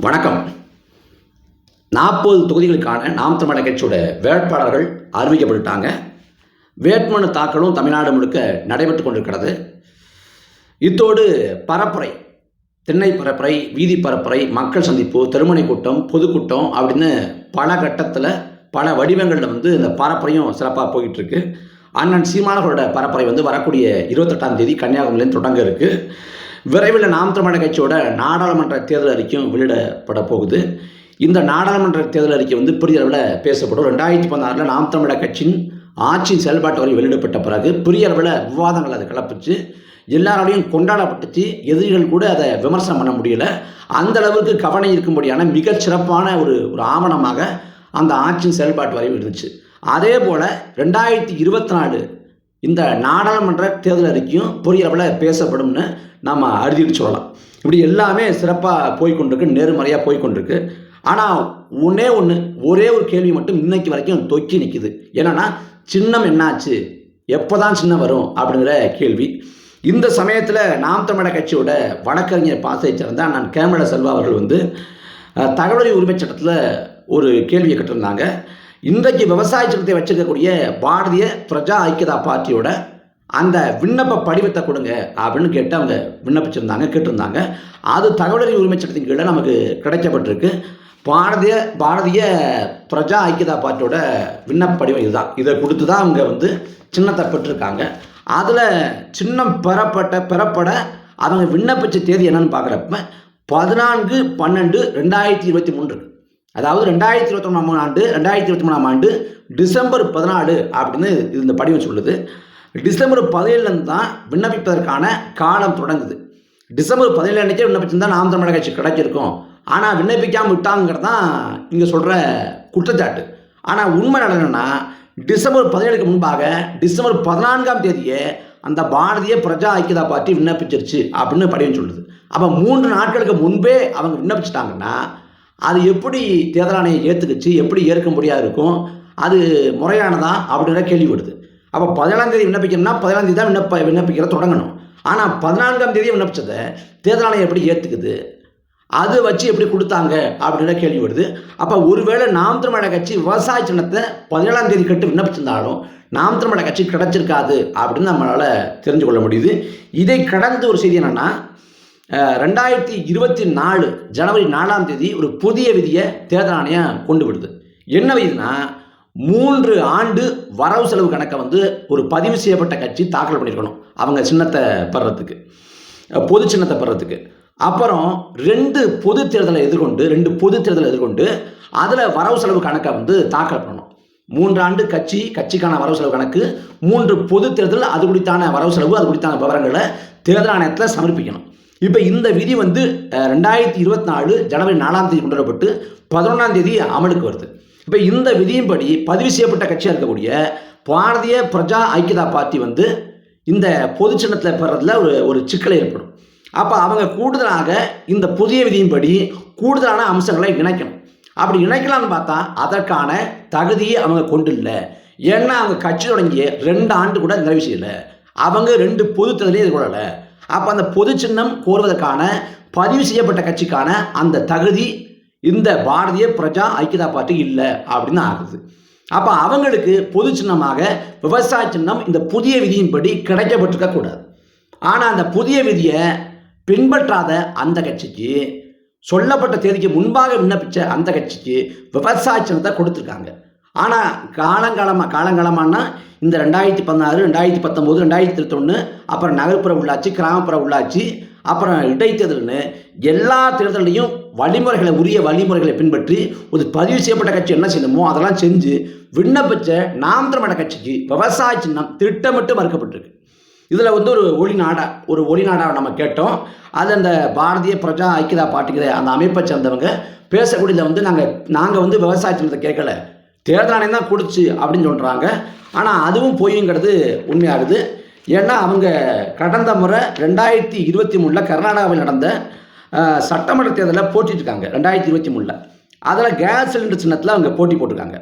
வணக்கம். நாற்பது தொகுதிகளுக்கான நாம் தமிழக கட்சியோட வேட்பாளர்கள் அறிவிக்கப்பட்டுட்டாங்க. வேட்புமனு தாக்கலும் தமிழ்நாடு முழுக்க நடைபெற்று கொண்டிருக்கிறது. இத்தோடு பரப்புரை திண்ணை பரப்புரை வீதி பரப்புரை மக்கள் சந்திப்பு திருமணி கூட்டம் பொதுக்கூட்டம் அப்படின்னு பல கட்டத்தில் பல வடிவங்களில் வந்து இந்த பரப்புரையும் சிறப்பாக போயிட்டுருக்கு. அண்ணன் சீமானவர்களோட பரப்புரை வந்து வரக்கூடிய இருபத்தெட்டாம் தேதி கன்னியாகுமரியிலேருந்து தொடங்க இருக்குது விரைவில் நாம் தமிழக கட்சியோட நாடாளுமன்ற தேர்தல் அறிக்கையும் வெளியிடப்பட போகுது. இந்த நாடாளுமன்ற தேர்தல் அறிக்கை வந்து பெரிய அளவில் பேசப்படும். ரெண்டாயிரத்தி பதினாறில் நாம் தமிழக கட்சியின் ஆட்சியின் செயல்பாட்டு வரை வெளியிடப்பட்ட பிறகு பெரிய அளவில் விவாதங்கள் அதை கிளப்பிச்சு எல்லாராலையும் கொண்டாடப்பட்டுச்சு. எதிரிகள் கூட அதை விமர்சனம் பண்ண முடியல. அந்த அளவுக்கு கவனம் இருக்கும்படியான மிக சிறப்பான ஒரு ஒரு ஆவணமாக அந்த ஆட்சியின் செயல்பாட்டு வரைவு இருந்துச்சு. அதே போல் ரெண்டாயிரத்தி இருபத்தி நாலு இந்த நாடாளுமன்ற தேர்தல் அறிக்கையும் பொறியளவில் பேசப்படும்னு நாம் அறுதிட்டு சொல்லலாம். இப்படி எல்லாமே சிறப்பாக போய்கொண்டிருக்கு நேர்மறையாக போய்கொண்டிருக்கு. ஆனால் ஒன்றே ஒன்று ஒரே ஒரு கேள்வி மட்டும் இன்னைக்கு வரைக்கும் தொக்கி நிற்குது என்னென்னா சின்னம் என்னாச்சு? எப்போ தான் சின்னம் வரும்? அப்படிங்கிற கேள்வி. இந்த சமயத்தில் நாம் தமிழக கட்சியோட வழக்கறிஞர் பாசை சேர்ந்த நான் கேமரா செல்வா அவர்கள் வந்து தகவல் உரிமை சட்டத்தில் ஒரு கேள்வியை கட்டிருந்தாங்க. இன்றைக்கு விவசாய சட்டத்தை வச்சிருக்கக்கூடிய பாரதிய பிரஜா ஐக்கியதா பார்ட்டியோட அந்த விண்ணப்ப படிவத்தை கொடுங்க அப்படின்னு கேட்டு அவங்க விண்ணப்பிச்சிருந்தாங்க கேட்டிருந்தாங்க. அது தகவலறி உரிமை சட்டத்தின் கீழே நமக்கு கிடைக்கப்பட்டிருக்கு. பாரதிய பாரதிய பிரஜா ஐக்கியதா பார்ட்டியோட விண்ணப்ப படிவம் இதுதான். இதை கொடுத்து தான் அவங்க வந்து சின்னத்தை பெற்றிருக்காங்க. அதில் சின்னம் பெறப்பட்ட பெறப்பட அவங்க விண்ணப்பிச்ச தேதி என்னன்னு பார்க்குறப்ப பதினான்கு பன்னெண்டு ரெண்டாயிரத்தி இருபத்தி மூன்று. அதாவது ரெண்டாயிரத்தி இருபத்தி மூணாம் ஆண்டு ரெண்டாயிரத்தி இருபத்தி மூணாம் ஆண்டு டிசம்பர் பதினாலு அப்படின்னு இது இந்த படிவம் சொல்லுது. டிசம்பர் பதினேழுலேருந்து தான் விண்ணப்பிப்பதற்கான காலம் தொடங்குது. டிசம்பர் பதினேழு அன்றைக்கே விண்ணப்பிச்சிருந்தா நாம் தமிழக கட்சி கிடைச்சிருக்கும். ஆனால் விண்ணப்பிக்காமல் விட்டாங்கிறது தான் இங்கே சொல்கிற குற்றச்சாட்டு. ஆனால் உண்மை என்னன்னா டிசம்பர் பதினேழுக்கு முன்பாக டிசம்பர் பதினான்காம் தேதியே அந்த பாரதிய பிரஜா ஐக்கியதா பார்ட்டி விண்ணப்பிச்சிருச்சு அப்படின்னு படிவம் சொல்லுது. அப்போ மூன்று நாட்களுக்கு முன்பே அவங்க விண்ணப்பிச்சிட்டாங்கன்னா அது எப்படி தேர்தல் ஆணையம் ஏற்றுக்குச்சு எப்படி ஏற்க முடியாது இருக்கும் அது முறையானதா அப்படின்ற கேள்விப்படுது. அப்போ பதினேழாம் தேதி விண்ணப்பிக்கணும்னா பதினேழாம் தேதி தான் விண்ணப்ப விண்ணப்பிக்கிற தொடங்கணும். ஆனால் பதினான்காம் தேதி விண்ணப்பிச்சதை தேர்தல் ஆணையம் எப்படி ஏற்றுக்குது அது வச்சு எப்படி கொடுத்தாங்க அப்படின்ற கேள்வி வருது அப்போ ஒருவேளை நாம் திருமண கட்சி விவசாய சின்னத்தை பதினேழாம் தேதி கட்டு விண்ணப்பிச்சிருந்தாலும் நாம் திருமண கட்சி கிடச்சிருக்காது அப்படின்னு நம்மளால் தெரிஞ்சு கொள்ள முடியுது. இதை கடந்த ஒரு செய்தி என்னென்னா ரெண்டாயிரத்தி இருபத்தி நாலு ஜனவரி நாலாம் தேதி ஒரு புதிய விதியை தேர்தல் ஆணையம் கொண்டு விடுது. என்ன விதினா மூன்று ஆண்டு வரவு செலவு கணக்கை வந்து ஒரு பதிவு செய்யப்பட்ட கட்சி தாக்கல் பண்ணியிருக்கணும் அவங்க சின்னத்தை பெறத்துக்கு பொது சின்னத்தை பெறத்துக்கு அப்புறம் ரெண்டு பொது தேர்தலை எதிர்கொண்டு ரெண்டு பொது தேர்தலை எதிர்கொண்டு அதில் வரவு செலவு கணக்கை வந்து தாக்கல் பண்ணணும். மூன்று ஆண்டு கட்சி கட்சிக்கான வரவு செலவு கணக்கு மூன்று பொது தேர்தல் அது குறித்தான வரவு செலவு அது குறித்தான விவரங்களை தேர்தல் ஆணையத்தில் சமர்ப்பிக்கணும். இப்போ இந்த விதி வந்து ரெண்டாயிரத்தி இருபத்தி நாலு ஜனவரி நாலாம் தேதி கொண்டு வரப்பட்டு பதினொன்றாம் தேதி அமலுக்கு வருது. இப்போ இந்த விதியின்படி பதிவு செய்யப்பட்ட கட்சியாக இருக்கக்கூடிய பாரதிய பிரஜா ஐக்கியதா பார்ட்டி வந்து இந்த பொது சின்னத்தில் பெறதுல ஒரு ஒரு சிக்கலை ஏற்படும். அப்போ அவங்க கூடுதலாக இந்த புதிய விதியின்படி கூடுதலான அம்சங்களை இணைக்கணும். அப்படி இணைக்கலாம்னு பார்த்தா அதற்கான தகுதியை அவங்க கொண்டு இல்லை ஏன்னா அவங்க கட்சி தொடங்கிய ரெண்டு ஆண்டு கூட நிறைவு செய்யலை. அவங்க ரெண்டு பொது தேர்தலையும் எதிர்கொள்ளலை. அப்போ அந்த பொது சின்னம் கோருவதற்கான பதிவு செய்யப்பட்ட கட்சிக்கான அந்த தகுதி இந்த பாரதிய பிரஜா ஐக்கியதா பார்ட்டி இல்லை அப்படின்னு ஆகுது. அப்போ அவங்களுக்கு பொது சின்னமாக விவசாய சின்னம் இந்த புதிய விதியின்படி கிடைக்கப்பட்டிருக்க கூடாது. ஆனால் அந்த புதிய விதியை பின்பற்றாத அந்த கட்சிக்கு சொல்லப்பட்ட தேதிக்கு முன்பாக விண்ணப்பித்த அந்த கட்சிக்கு விவசாய சின்னத்தை கொடுத்துருக்காங்க. ஆனால் காலங்காலமாக காலங்காலமானா இந்த ரெண்டாயிரத்தி பதினாறு ரெண்டாயிரத்தி பத்தொம்போது ரெண்டாயிரத்தி இருபத்தொன்று அப்புறம் நகர்ப்புற உள்ளாட்சி கிராமப்புற உள்ளாட்சி அப்புறம் இடைத்தேர்தல்னு எல்லா தேர்தலையும் வழிமுறைகளை உரிய வழிமுறைகளை பின்பற்றி ஒரு பதிவு செய்யப்பட்ட கட்சி என்ன செய்யணுமோ அதெல்லாம் செஞ்சு விண்ணப்பிச்ச நாம் கட்சிக்கு விவசாய சின்னம் திட்டமிட்டு மறுக்கப்பட்டிருக்கு. இதில் வந்து ஒரு ஒளிநாடா ஒரு ஒளிநாடா நம்ம கேட்டோம். அது அந்த பாரதிய பிரஜா ஐக்கியதா பார்ட்டிங்கிற அந்த அமைப்பை சேர்ந்தவங்க பேசக்கூடியதில் வந்து நாங்கள் நாங்கள் வந்து விவசாய சின்னத்தை கேட்கல. தேர்தல் ஆணையம் தான் கொடுச்சு அப்படின்னு சொல்கிறாங்க ஆனால் அதுவும் பொய்ங்கிறது உண்மையாகுது. ஏன்னா அவங்க கடந்த முறை ரெண்டாயிரத்தி இருபத்தி மூணில் கர்நாடகாவில் நடந்த சட்டமன்ற தேர்தலில் போட்டிட்டுருக்காங்க ரெண்டாயிரத்தி இருபத்தி மூணில். அதில் கேஸ் சிலிண்டர் சின்னத்தில் அவங்க போட்டி போட்டிருக்காங்க.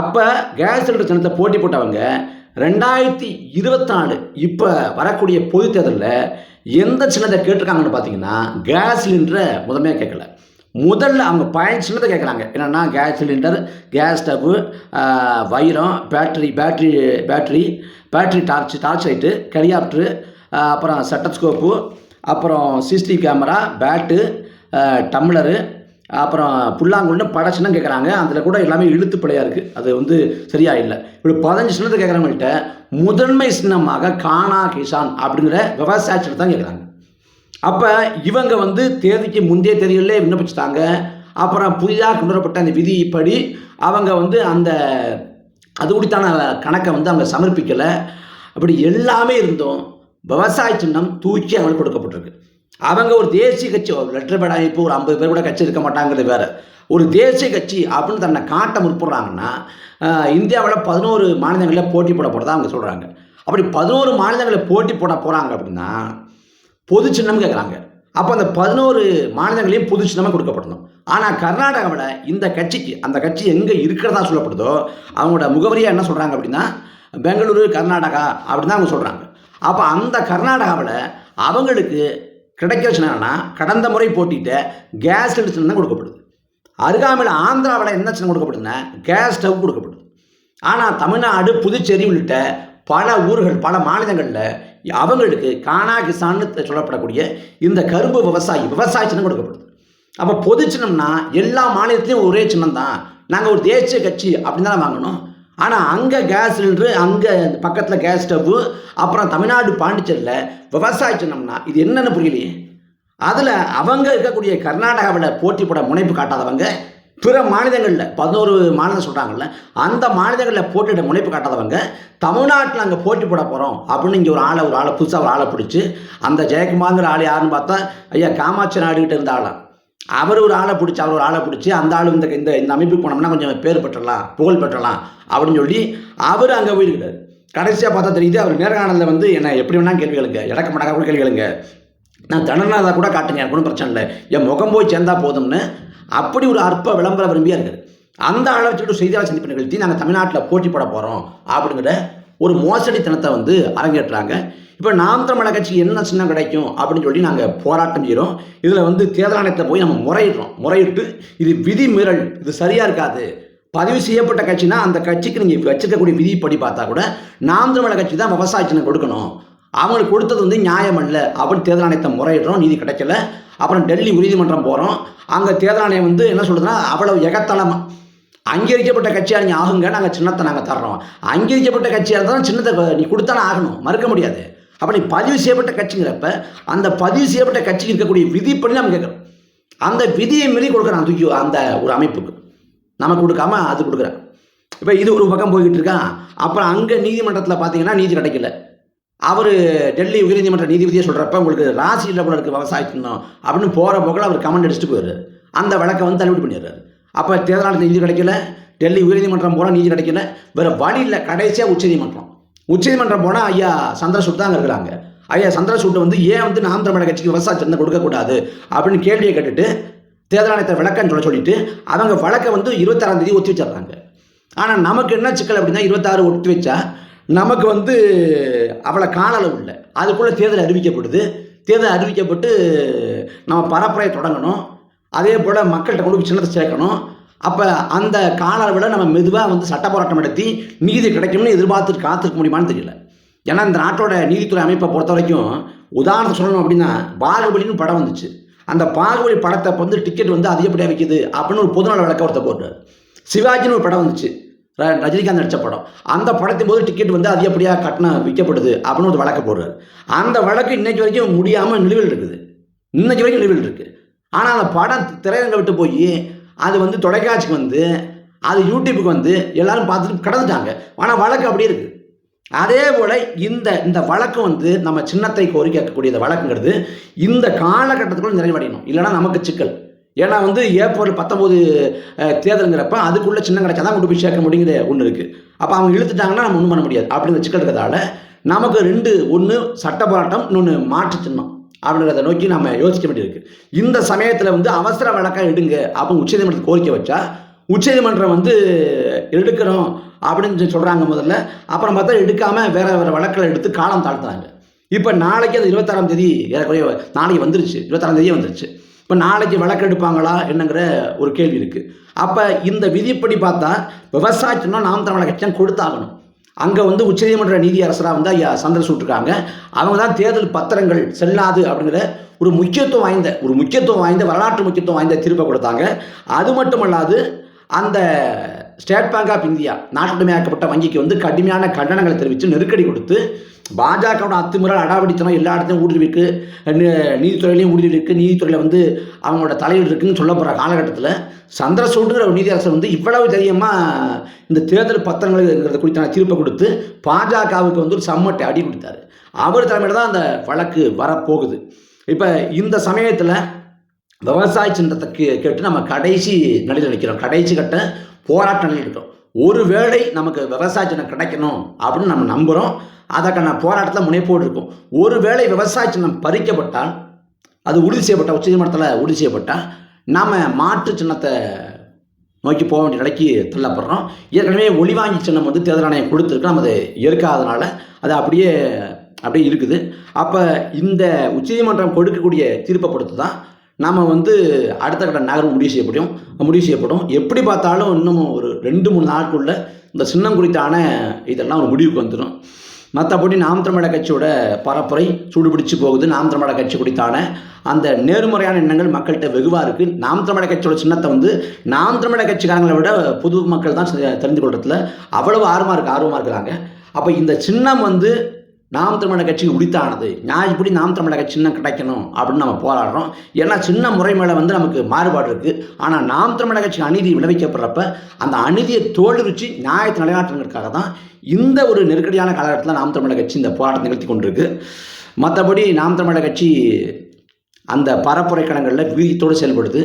அப்போ கேஸ் சிலிண்டர் சின்னத்தை போட்டி போட்டவங்க ரெண்டாயிரத்தி இருபத்தி நாலு இப்போ வரக்கூடிய பொது தேர்தலில் எந்த சின்னத்தை கேட்டிருக்காங்கன்னு பார்த்தீங்கன்னா கேஸ் சிலிண்டரை முதன்மையாக கேட்கல. முதல்ல அவங்க பயன் சின்னதை கேட்குறாங்க. என்னென்னா கேஸ் சிலிண்டர் கேஸ் ஸ்டவ்வு வைரம் battery battery battery battery torch torch light கெரியாப்டரு அப்புறம் செட்டஸ்கோப்பு அப்புறம் சிசிடிவி கேமரா பேட்டு டம்ளரு அப்புறம் புல்லாங்குழல்னு படச்சுன்னு சின்னம் கேட்குறாங்க. அதில் கூட எல்லாமே இழுத்து பிழையாக இருக்குது அது வந்து சரியா இல்லை. இப்படி பதினஞ்சு சின்னத்தை கேட்குறவங்கள்ட்ட முதன்மை சின்னமாக கானா கிசான் அப்படிங்கிற விவசாய தான் கேட்குறாங்க. அப்போ இவங்க வந்து தேதிக்கு முந்தைய தேதிகளிலே விண்ணப்பிச்சிட்டாங்க. அப்புறம் புதிதாக கொண்டு வரப்பட்ட அந்த விதிப்படி அவங்க வந்து அந்த அது குறித்தான கணக்கை வந்து அவங்க சமர்ப்பிக்கலை. அப்படி எல்லாமே இருந்தும் விவசாய சின்னம் தூக்கி அவங்களுக்கு கொடுக்கப்பட்டிருக்கு. அவங்க ஒரு தேசிய கட்சி லெட்டர் பேட் இப்போ ஒரு ஐம்பது பேர் கூட கட்சி இருக்க மாட்டாங்கிறது வேற. ஒரு தேசிய கட்சி அப்படின்னு தன்னை காட்ட முற்படுறாங்கன்னா இந்தியாவில் பதினோரு மாநிலங்களில் போட்டி போட போகிறதா அவங்க சொல்கிறாங்க அப்படி பதினோரு மாநிலங்களில் போட்டி போட போகிறாங்க அப்படின்னா பொது சின்னம் கேட்குறாங்க அப்போ அந்த பதினோரு மாநிலங்களையும் பொது சின்னமாக கொடுக்கப்படணும். ஆனால் கர்நாடகாவில் இந்த கட்சிக்கு அந்த கட்சி எங்கே இருக்கிறதா சொல்லப்படுதோ அவங்களோட முகவரியாக என்ன சொல்கிறாங்க அப்படின்னா பெங்களூரு கர்நாடகா அப்படின்னு தான் அவங்க சொல்கிறாங்க அப்போ அந்த கர்நாடகாவில் அவங்களுக்கு கிடைக்கிற சின்னம்னா கடந்த முறை போட்டிட்ட கேஸ் சிலிண்டர் தான் கொடுக்கப்படுது. அருகாமையில் ஆந்திராவில் என்ன சின்னம் கொடுக்கப்படுதுன்னா கேஸ் ஸ்டவ் கொடுக்கப்படுது. ஆனால் தமிழ்நாடு புதுச்சேரி உள்ளிட்ட பல ஊர்கள் பல மாநிலங்களில் அவங்களுக்கு கானா கிசான்னு சொல்லப்படக்கூடிய இந்த கரும்பு விவசாயி விவசாய சின்னம் கொடுக்கப்படுது. அப்போ பொது சின்னம்னா எல்லா மாநிலத்திலையும் ஒரே சின்னம் தான். நாங்கள் ஒரு தேசிய கட்சி அப்படின்னு தானே வாங்கணும். ஆனால் அங்கே கேஸ் சிலிண்டரு அங்கே பக்கத்தில் கேஸ் ஸ்டவ்வு அப்புறம் தமிழ்நாடு பாண்டிச்சேரியில் விவசாய சின்னம்னா இது என்னென்னு புரியலையே. அதில் அவங்க இருக்கக்கூடிய கர்நாடகாவில் போட்டி போட முனைப்பு காட்டாதவங்க பிற மாநிலங்களில் பதினோரு மாநிலம் சொல்கிறாங்கல்ல அந்த மாநிலங்களில் போட்டியிட முனைப்பு காட்டாதவங்க தமிழ்நாட்டில் அங்கே போட்டி போட போகிறோம் அப்படின்னு இங்கே ஒரு ஆளை ஒரு ஆளை புதுசாக ஒரு ஆளை பிடிச்சி அந்த ஜெயக்குமார்ங்கிற ஆள் யாருன்னு பார்த்தா ஐயா காமாட்சி நாடுகிட்ட இருந்த ஆளா? அவர் ஒரு ஆளை பிடிச்சி அவர் ஒரு ஆளை பிடிச்சி அந்த ஆள் இந்த இந்த இந்த அமைப்புக்கு போனோம்னா கொஞ்சம் பேர் பெற்றலாம் புகழ் பெற்றலாம் அப்படின்னு சொல்லி அவர் அங்கே போயிருக்கிறார். கடைசியாக பார்த்தா தெரியுது அவர் நேர்காணலில் வந்து என்ன எப்படி வேணாலும் கேள்வி கேளுங்க இடக்க மடக்கா கூட கேள்வி கேளுங்க. நான் தண்டனாதான் கூட காட்டுங்க எனக்கு ஒன்றும் பிரச்சனை இல்லை. என் முகம் போய் சேர்ந்தா போதும்னு அப்படி ஒரு அற்ப விளம்பர விரும்பியா அந்த அளவுக்கு செய்தியாளர் சந்திப்பு நிகழ்த்தி நாங்கள் தமிழ்நாட்டில் போட்டி போட போகிறோம் அப்படிங்கிற ஒரு மோசடித்தனத்தை வந்து அரங்கேற்றுறாங்க இப்போ நாம் தமிழக கட்சி என்ன சின்னம் கிடைக்கும் அப்படின்னு சொல்லி நாங்கள் போராட்டம் செய்கிறோம் இதில் வந்து தேர்தல் ஆணையத்தை போய் நம்ம முறையிடுறோம். முறையிட்டு இது விதி மீறல் இது சரியாக இருக்காது. பதிவு செய்யப்பட்ட கட்சினா அந்த கட்சிக்கு நீங்கள் வச்சிருக்கக்கூடிய விதிப்படி பார்த்தா கூட நாம் தமிழக கட்சி தான் விவசாய சின்னம் கொடுக்கணும். அவங்களுக்கு கொடுத்தது வந்து நியாயம் அல்ல அப்படின்னு தேர்தல் ஆணையத்தை முறையிடுறோம். நீதி கிடைக்கல. அப்புறம் டெல்லி உறுதிமன்றம் போகிறோம் அங்கே தேர்தல் ஆணையம் வந்து என்ன சொல்லுதுன்னா அவ்வளவு எகத்தளமாக அங்கீகரிக்கப்பட்ட கட்சியாக நீங்கள் ஆகுங்க நாங்கள் சின்னத்தை நாங்கள் தர்றோம். அங்கீகரிக்கப்பட்ட கட்சியாக இருந்தாலும் சின்னத்தை நீ கொடுத்தானே ஆகணும் மறுக்க முடியாது. அப்போ நீ பதிவு செய்யப்பட்ட கட்சிங்கிறப்ப அந்த பதிவு செய்யப்பட்ட கட்சிக்கு இருக்கக்கூடிய விதிப்படி நம்ம கேட்குறோம். அந்த விதியை மீறி கொடுக்குறான் தூக்கி அந்த ஒரு அமைப்புக்கு. நமக்கு கொடுக்காம அது கொடுக்குறேன் இப்போ இது ஒரு பக்கம் போய்கிட்டு இருக்கான் அப்புறம் அங்கே நீதிமன்றத்தில் பார்த்தீங்கன்னா நீதி கிடைக்கல அவர் டெல்லி உயர்நீதிமன்ற நீதிபதியை சொல்கிறப்ப உங்களுக்கு ராசி கூட இருக்குது விவசாய அப்படின்னு போகிற போக்கில் அவர் கமெண்ட் அடிச்சுட்டு போயிடுறாரு. அந்த வழக்கை வந்து தள்ளுபடி பண்ணிடுறாரு. அப்போ தேர்தல் நீதி கிடைக்கல டெல்லி உயர்நீதிமன்றம் போனால் நீதி கிடைக்கல வேறு வழி இல்லை. கடைசியாக உச்சநீதிமன்றம். உச்சநீதிமன்றம் போனால் ஐயா சந்திரசூட் தான் இருக்கிறாங்க. ஐயா சந்திரசூட் வந்து ஏன் வந்து நாம் தமிழக கட்சிக்கு விவசாய சின்னம் கொடுக்கக்கூடாது அப்படின்னு கேள்வியை கேட்டுட்டு தேர்தல் ஆணையத்தை விளக்கன்னு சொல்ல சொல்லிட்டு அவங்க வழக்கை வந்து இருபத்தாறாம் தேதி ஒத்தி வச்சிடுறாங்க. ஆனால் நமக்கு என்ன சிக்கல் அப்படின்னா இருபத்தாறு ஒட்டி வச்சா நமக்கு வந்து அவளை காணளவு இல்லை. அதுக்குள்ளே தேர்தல் அறிவிக்கப்படுது. தேர்தல் அறிவிக்கப்பட்டு நம்ம பரப்புரையை தொடங்கணும். அதே போல் மக்கள்கிட்ட கொண்டு போய் சின்னத்தை சேர்க்கணும். அப்போ அந்த கால அளவில் நம்ம மெதுவாக வந்து சட்ட போராட்டம் நடத்தி நீதி கிடைக்கும்னு எதிர்பார்த்துட்டு காத்திருக்க முடியுமான்னு தெரியல. ஏன்னா இந்த நாட்டோட நீதித்துறை அமைப்பை பொறுத்த வரைக்கும் உதாரணத்தை சொல்லணும் அப்படின்னா பாகுபலின்னு படம் வந்துச்சு. அந்த பாகுபலி படத்தை வந்து டிக்கெட் வந்து அதிகப்படியாக விற்கிது அப்படின்னு ஒரு பொதுநல விளக்க ஒருத்த போட்டார். சிவாஜின்னு ஒரு படம் வந்துச்சு. ரஜினிகாந்த் நடித்த படம். அந்த படத்தின் போது டிக்கெட் வந்து அதிகப்படியாக கட்டணம் விற்கப்படுது அப்படின்னு ஒரு வழக்கு போடுறாரு. அந்த வழக்கு இன்னைக்கு வரைக்கும் முடியாமல் நிலுவில் இருக்குது. இன்னைக்கு வரைக்கும் நிலுவில் இருக்குது ஆனால் அந்த படம் திரையரங்க விட்டு போய் அது வந்து தொலைக்காட்சிக்கு வந்து அது யூடியூப்புக்கு வந்து எல்லாரும் பார்த்துட்டு கடந்துட்டாங்க. ஆனால் வழக்கு அப்படியே இருக்குது அதே போல் இந்த இந்த வழக்கு வந்து நம்ம சின்னத்தை கோரி கேட்கக்கூடிய வழக்குங்கிறது இந்த காலகட்டத்துக்குள்ள நிறைவடையணும். இல்லைனா நமக்கு சிக்கல். ஏன்னா வந்து ஏப்ரல் பத்தொம்போது தேர்தலுங்கிறப்ப அதுக்குள்ளே சின்ன கிடைச்சா தான் கொண்டு போய் சேர்க்க முடியுங்கிற ஒன்று இருக்குது அப்போ அவங்க இழுத்துட்டாங்கன்னா நம்ம ஒன்றும் பண்ண முடியாது. அப்படிங்கிற சிக்கல் இருக்கிறதால நமக்கு ரெண்டு ஒன்று சட்ட போராட்டம் இன்னொன்று மாற்று சின்னம் அப்படிங்கிறத நோக்கி நம்ம யோசிக்க வேண்டியிருக்கு. இந்த சமயத்தில் வந்து அவசர வழக்காக எடுங்க அப்படின்னு உச்சநீதிமன்றத்துக்கு கோரிக்கை வச்சா உச்சநீதிமன்றம் வந்து எடுக்கிறோம் அப்படின்னு சொல்கிறாங்க முதல்ல. அப்புறம் பார்த்தா எடுக்காமல் வேறு வேறு வழக்கில் எடுத்து காலம் தாழ்த்துறாங்க. இப்போ நாளைக்கு அது இருபத்தாறாம் தேதி ஏறக்குறைய நாளைக்கு வந்துருச்சு. இருபத்தாறாம் தேதியே வந்துருச்சு. இப்போ நாளைக்கு வழக்கெடுப்பாங்களா என்னங்கிற ஒரு கேள்வி இருக்குது அப்போ இந்த விதிப்படி பார்த்தா விவசாயத்தினா நாம் தமிழக கட்சியம் கொடுத்தாகணும். அங்கே வந்து உச்சநீதிமன்ற நீதியரசராக வந்து ஐயா சந்திரசூட் இருக்காங்க அவங்க தான் தேர்தல் பத்திரங்கள் செல்லாது அப்படிங்கிற ஒரு முக்கியத்துவம் வாய்ந்த ஒரு முக்கியத்துவம் வாய்ந்த வரலாற்று முக்கியத்துவம் வாய்ந்த தீர்ப்பை கொடுத்தாங்க. அது மட்டும் அல்லாது அந்த ஸ்டேட் பேங்க் ஆஃப் இந்தியா நாட்டுடைமையாக்கப்பட்ட வங்கிக்கு வந்து கடுமையான கண்டனங்களை தெரிவித்து நெருக்கடி கொடுத்து பாஜகவோட அத்துமுறை அடாவடித்தனம் எல்லா இடத்தையும் ஊடுருவிக்கு நீதித்துறையிலையும் ஊடுருவிருக்கு நீதித்துறையில் வந்து அவங்களோட தலையீடு இருக்குன்னு சொல்ல போகிற காலகட்டத்தில் சந்திரசூடுங்கிற ஒரு நீதியரசர் வந்து இவ்வளவு தைரியமாக இந்த தேர்தல் பத்திரங்கள் குறித்தான தீர்ப்பை கொடுத்து பாஜகவுக்கு வந்து ஒரு சம்மட்டை அடி கொடுத்தாரு. அவர் தலைமையில் தான் அந்த வழக்கு வரப்போகுது. இப்போ இந்த சமயத்தில் விவசாய சின்னத்தை கே- கேட்டு நம்ம கடைசி நிலையில் நிற்கிறோம் கடைசி கட்ட போராட்டங்கள் இருக்கும் ஒருவேளை நமக்கு விவசாய சின்னம் கிடைக்கணும் அப்படின்னு நம்ம நம்புகிறோம் அதற்கான போராட்டத்தில் முனைப்போடு இருக்கும். ஒருவேளை விவசாய சின்னம் பறிக்கப்பட்டால் அது உறுதி செய்யப்பட்ட உச்சநீதிமன்றத்தில் உறுதி செய்யப்பட்டால் நாம் மாற்று சின்னத்தை நோக்கி போக வேண்டிய நிலைக்கு தள்ளப்படுறோம். ஏற்கனவே ஒளிவாங்கி சின்னம் வந்து தேர்தல் ஆணையம் கொடுத்துருக்கு. நம்ம அதை இருக்காதனால அது அப்படியே அப்படியே இருக்குது. அப்போ இந்த உச்சநீதிமன்றம் கொடுக்கக்கூடிய தீர்ப்பை பொறுத்து தான் நாம் வந்து அடுத்த கட்ட நகரம் முடிவு செய்யப்படும். முடிவு செய்யப்படும். எப்படி பார்த்தாலும் இன்னும் ஒரு ரெண்டு மூணு நாட்களுக்குள்ள இந்த சின்னம் குறித்தான இதெல்லாம் ஒரு முடிவுக்கு வந்துடும் மற்றபடி நாம் தமிழக கட்சியோட பரப்புரை சூடுபிடிச்சு போகுது. நாம் தமிழக கட்சி குறித்தான அந்த நேர்மறையான எண்ணங்கள் மக்கள்கிட்ட வெகுவாக இருக்குது நாம் தமிழக கட்சியோட சின்னத்தை வந்து நாம் தமிழக கட்சிக்காரங்களை விட பொது மக்கள் தான் தெரிந்து கொள்றதுல அவ்வளவு ஆர்வமாக இருக்கு ஆர்வமாக இருக்கிறாங்க. அப்போ இந்த சின்னம் வந்து நாம் தமிழக கட்சி உரித்தானது? நான் இப்படி நாம் தமிழக சின்னம் கிடைக்கணும் அப்படின்னு நம்ம போராடுறோம். ஏன்னா சின்ன முறை மேலே வந்து நமக்கு மாறுபாடு இருக்குது ஆனால் நாம் தமிழக கட்சி அநீதி விளைவிக்கப்படுறப்ப அந்த அநீதியை தோல்விச்சு நியாயத்தை நிலைநாட்டுறதுக்காக தான் இந்த ஒரு நெருக்கடியான காலகட்டத்தில் நாம் தமிழக கட்சி இந்த போராட்டத்தை நிகழ்த்தி கொண்டிருக்கு. மற்றபடி நாம் தமிழக கட்சி அந்த பரப்புரை கணங்களில் வீரியத்தோடு செயல்படுது.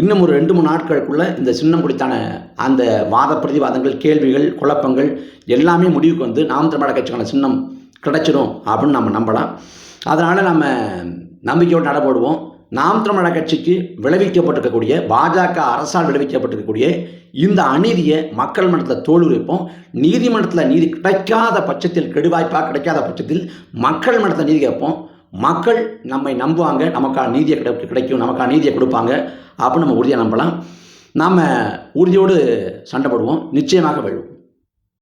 இன்னும் ஒரு ரெண்டு மூணு நாட்களுக்குள்ளே இந்த சின்னம் குறித்தான அந்த வாத பிரதிவாதங்கள் கேள்விகள் குழப்பங்கள் எல்லாமே முடிவுக்கு வந்து நாம் தமிழக கட்சிக்கான சின்னம் கிடச்சிடும் அப்படின்னு நம்ம நம்பலாம். அதனால் நம்ம நம்பிக்கையோடு நடப்படுவோம் நாம் தமிழக கட்சிக்கு விளைவிக்கப்பட்டிருக்கக்கூடிய பாஜக அரசால் விளைவிக்கப்பட்டிருக்கக்கூடிய இந்த அநீதியை மக்கள் மன்றத்தில் தோல்விப்போம் நீதிமன்றத்தில் நீதி கிடைக்காத பட்சத்தில் கெடுவாய்ப்பாக கிடைக்காத பட்சத்தில் மக்கள் மன்றத்தில் நீதி கேட்போம். மக்கள் நம்மை நம்புவாங்க. நமக்கான நீதியை கிடை கிடைக்கும். நமக்கான நீதியை கொடுப்பாங்க. அப்படின்னு நம்ம உறுதியாக நம்பலாம். நாம் உறுதியோடு சண்டை போடுவோம். நிச்சயமாக வெல்வோம்.